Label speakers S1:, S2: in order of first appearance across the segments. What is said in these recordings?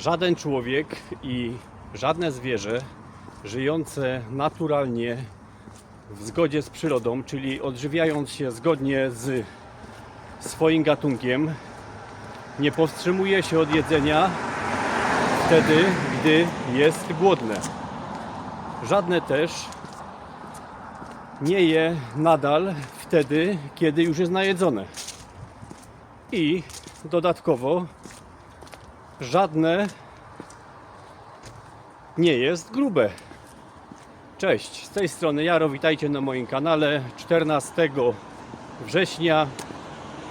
S1: Żaden człowiek i żadne zwierzę żyjące naturalnie w zgodzie z przyrodą, czyli odżywiając się zgodnie z swoim gatunkiem, nie powstrzymuje się od jedzenia wtedy, gdy jest głodne. Żadne też nie je nadal wtedy, kiedy już jest najedzone. I dodatkowo żadne nie jest grube. Cześć, z tej strony Jaro, witajcie na moim kanale 14 września.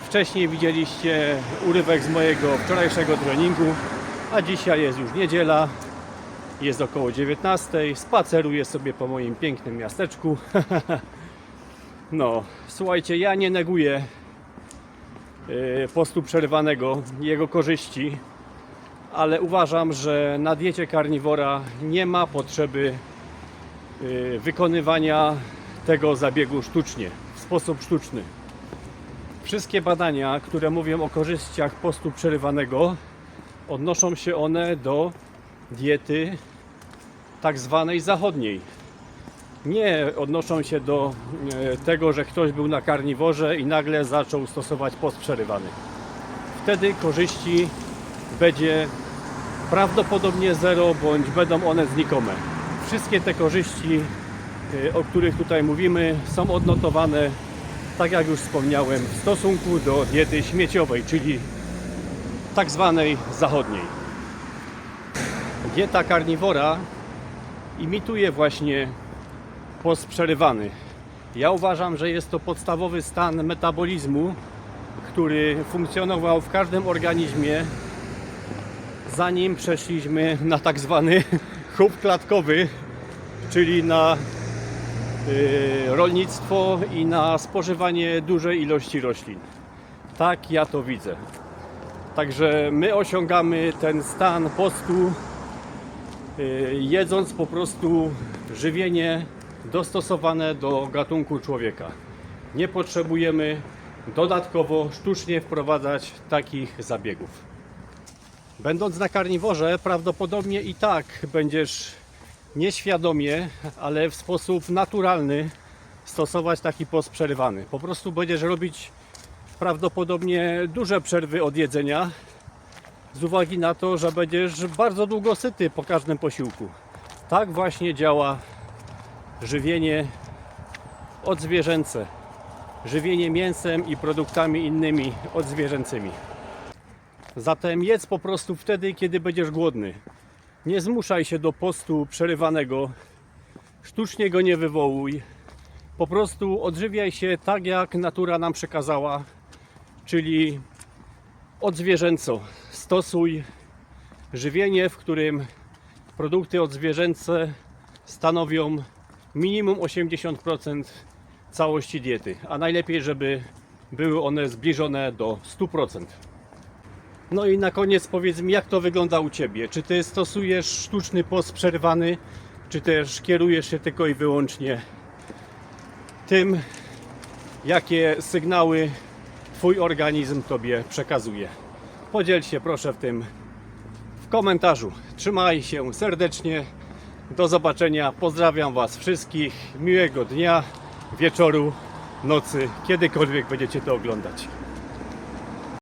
S1: Wcześniej widzieliście urywek z mojego wczorajszego treningu, a dzisiaj jest już niedziela, jest około 19. Spaceruję sobie po moim pięknym miasteczku. No, słuchajcie, ja nie neguję yy, postu przerywanego, jego korzyści, ale uważam, że na diecie karniwora nie ma potrzeby yy, wykonywania tego zabiegu sztucznie, w sposób sztuczny. Wszystkie badania, które mówią o korzyściach postu przerywanego, odnoszą się one do diety tak zwanej zachodniej. Nie odnoszą się do e, tego, że ktoś był na karniworze i nagle zaczął stosować post przerywany. Wtedy korzyści będzie prawdopodobnie zero, bądź będą one znikome. Wszystkie te korzyści, e, o których tutaj mówimy, są odnotowane, tak jak już wspomniałem, w stosunku do diety śmieciowej, czyli tak zwanej zachodniej. Dieta karniwora imituje właśnie post przerywany. Ja uważam, że jest to podstawowy stan metabolizmu, który funkcjonował w każdym organizmie, zanim przeszliśmy na tak zwany chów klatkowy, czyli na y, rolnictwo i na spożywanie dużej ilości roślin. Tak ja to widzę. Także my osiągamy ten stan postu y, jedząc po prostu żywienie dostosowane do gatunku człowieka. Nie potrzebujemy dodatkowo sztucznie wprowadzać takich zabiegów. Będąc na karniworze, prawdopodobnie i tak będziesz nieświadomie, ale w sposób naturalny stosować taki post przerywany. Po prostu będziesz robić prawdopodobnie duże przerwy od jedzenia z uwagi na to, że będziesz bardzo długo syty po każdym posiłku. Tak właśnie działa żywienie odzwierzęce. Żywienie mięsem i produktami innymi odzwierzęcymi. Zatem jedz po prostu wtedy, kiedy będziesz głodny. Nie zmuszaj się do postu przerywanego. Sztucznie go nie wywołuj. Po prostu odżywiaj się tak, jak natura nam przekazała, czyli odzwierzęco. Stosuj żywienie, w którym produkty odzwierzęce stanowią minimum 80% całości diety, a najlepiej, żeby były one zbliżone do 100%. No i na koniec powiedz mi, jak to wygląda u Ciebie? Czy Ty stosujesz sztuczny post przerwany, czy też kierujesz się tylko i wyłącznie tym, jakie sygnały Twój organizm Tobie przekazuje? Podziel się proszę w tym w komentarzu. Trzymaj się serdecznie. Do zobaczenia. Pozdrawiam Was wszystkich. Miłego dnia, wieczoru, nocy, kiedykolwiek będziecie to oglądać.